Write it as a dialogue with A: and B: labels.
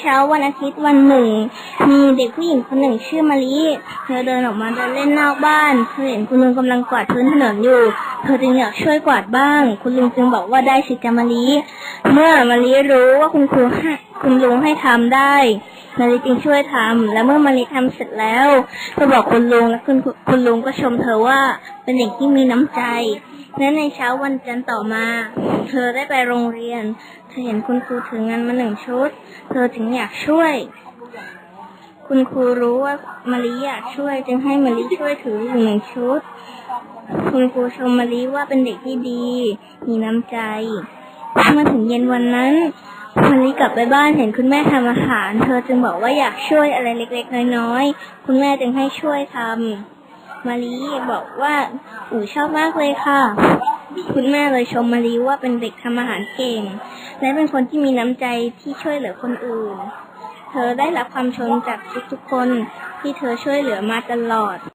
A: เช้าวันอาทิตย์วันหนึ่ง มีเด็กผู้หญิงคนหนึ่งชื่อมารีเธอเดินออกมาเดินเล่นนอกบ้านเธอเห็นคุณลุงกำลังกวาดพื้นถนนอยู่ เธอจึงอยากช่วยกวาดบ้าง คุณลุงจึงบอกว่าได้สิจามารี เมื่อมาริรู้ว่าคุณครูให้คุณลุงให้ทำได้มาริจึงช่วยทำและเมื่อมาริทำเสร็จแล้วเธอบอกคุณลุงและคุณคุณลุงก็ชมเธอว่าเป็นเด็กที่มีน้ำใจและในเช้าวันจันทร์ต่อมา เธอได้ไปโรงเรียน เธอเห็นคุณครูถืองานมาหนึ่งชุด เธอจึงอยากช่วย คุณครูรู้ว่ามาริอยากช่วย จึงให้มาริช่วยถืออยู่หนึ่งชุด คุณครูชมมาริว่าเป็นเด็กที่ดี มีน้ำใจ เมื่อถึงเย็นวันนั้นมาริกลับไปบ้านเห็นคุณแม่ทำอาหาร เธอจึงบอกว่าอยากช่วยอะไรเล็กๆ น้อยๆ คุณแม่จึงให้ช่วยทำมาริบอกว่าอู๋ชอบมากเลยค่ะ คุณแม่เลยชมมารีว่าเป็นเด็กทำอาหารเก่ง และเป็นคนที่มีน้ำใจที่ช่วยเหลือคนอื่น เธอได้รับความชมจากทุกๆคนที่เธอช่วยเหลือมาตลอด